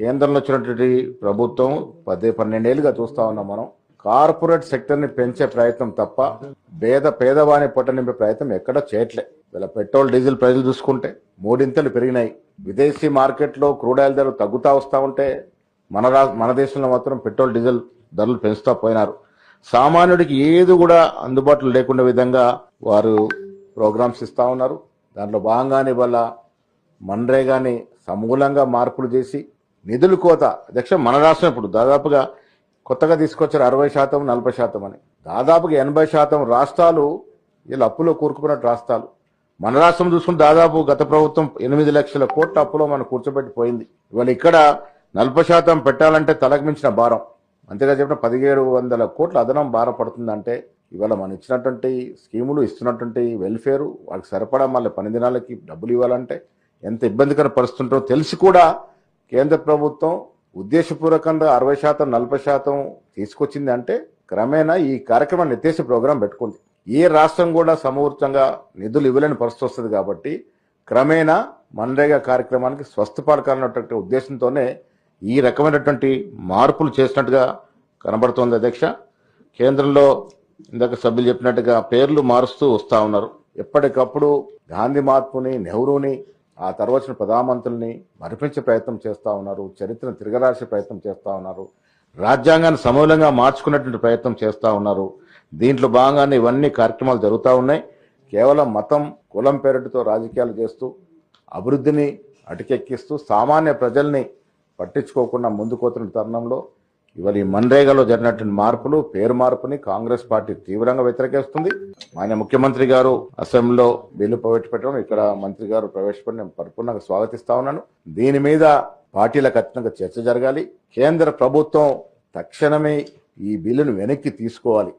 కేంద్రంలో వచ్చినటువంటి ప్రభుత్వం పదే పన్నెండేళ్ళుగా చూస్తా ఉన్నాం మనం. కార్పొరేట్ సెక్టర్ని పెంచే ప్రయత్నం తప్ప పేద పేదవాని పొట్ట నింపే ప్రయత్నం ఎక్కడ చేయట్లే. వీళ్ళ పెట్రోల్ డీజిల్ ప్రైజులు చూసుకుంటే మూడింతలు పెరిగినాయి. విదేశీ మార్కెట్లో క్రూడ్ ఆయిల్ ధరలు తగ్గుతా వస్తా ఉంటే మన రా మన దేశంలో మాత్రం పెట్రోల్ డీజిల్ ధరలు పెంచుతా పోయినారు. సామాన్యుడికి ఏది కూడా అందుబాటులో లేకుండా విధంగా వారు ప్రోగ్రామ్స్ ఇస్తా ఉన్నారు. దాంట్లో భాగంగానే వల్ల మన్రేగాని సమూలంగా మార్పులు చేసి నిధులు కోత. అధ్యక్ష మన రాష్ట్రం ఇప్పుడు దాదాపుగా కొత్తగా తీసుకొచ్చారు అరవై శాతం నలభై శాతం అని. దాదాపుగా ఎనభై శాతం రాష్ట్రాలు వీళ్ళు అప్పులో కూరుకున్నట్టు రాష్ట్రాలు. మన రాష్ట్రం చూసుకుంటే దాదాపు గత ప్రభుత్వం ఎనిమిది లక్షల కోట్ల అప్పులో మనం కూర్చోబెట్టి పోయింది. ఇవాళ ఇక్కడ నలభై శాతం పెట్టాలంటే తలకు మించిన భారం. అంతేగా చెప్పిన పదిహేడు వందల కోట్ల అదనం భారం పడుతుందంటే ఇవాళ మనం ఇచ్చినటువంటి స్కీములు ఇస్తున్నటువంటి వెల్ఫేర్ వాళ్ళకి సరిపడా మళ్ళీ పని దినాలకి డబ్బులు ఇవ్వాలంటే ఎంత ఇబ్బందికర పరిస్థితుంటో తెలిసి కూడా కేంద్ర ప్రభుత్వం ఉద్దేశపూర్వకంగా అరవై శాతం నలభై శాతం తీసుకొచ్చింది అంటే క్రమేణా ఈ కార్యక్రమాన్ని ఎత్తేసి ప్రోగ్రాం పెట్టుకుంది. ఏ రాష్ట్రం కూడా సమూర్తంగా నిధులు ఇవ్వలేని పరిస్థితి వస్తుంది కాబట్టి క్రమేణా మన్రేగా కార్యక్రమానికి స్వస్థ పలకాలన్నటువంటి ఉద్దేశంతోనే ఈ రకమైనటువంటి మార్పులు చేసినట్టుగా కనబడుతోంది అధ్యక్ష. కేంద్రంలో ఇందాక సభ్యులు చెప్పినట్టుగా పేర్లు మారుస్తూ వస్తూ ఉన్నారు. ఎప్పటికప్పుడు గాంధీ మహాత్ముని నెహ్రూని ఆ తర్వాత వచ్చిన ప్రధానమంత్రుల్ని మరిపించే ప్రయత్నం చేస్తూ ఉన్నారు చరిత్రను తిరగరాసే ప్రయత్నం చేస్తూ ఉన్నారు రాజ్యాంగాన్ని సమూలంగా మార్చుకున్నటువంటి ప్రయత్నం చేస్తూ ఉన్నారు. దీంట్లో భాగంగానే ఇవన్నీ కార్యక్రమాలు జరుగుతూ ఉన్నాయి. కేవలం మతం కులం పేరుటితో రాజకీయాలు చేస్తూ అభివృద్ధిని అటుకెక్కిస్తూ సామాన్య ప్రజల్ని పట్టించుకోకుండా ముందుకోతున్న తరుణంలో ఇవాళ ఈ మన్రేగాలో జరిగినటువంటి మార్పులు పేరు మార్పుని కాంగ్రెస్ పార్టీ తీవ్రంగా వ్యతిరేకిస్తుంది. ఆయన ముఖ్యమంత్రి గారు అసెంబ్లీలో బిల్లు ప్రవేశపెట్టడం ఇక్కడ మంత్రి గారు ప్రవేశపెట్టి నేను పరిపూర్ణంగా స్వాగతిస్తా ఉన్నాను. దీని మీద పార్టీలకు ఖచ్చితంగా చర్చ జరగాలి. కేంద్ర ప్రభుత్వం తక్షణమే ఈ బిల్లును వెనక్కి తీసుకోవాలి.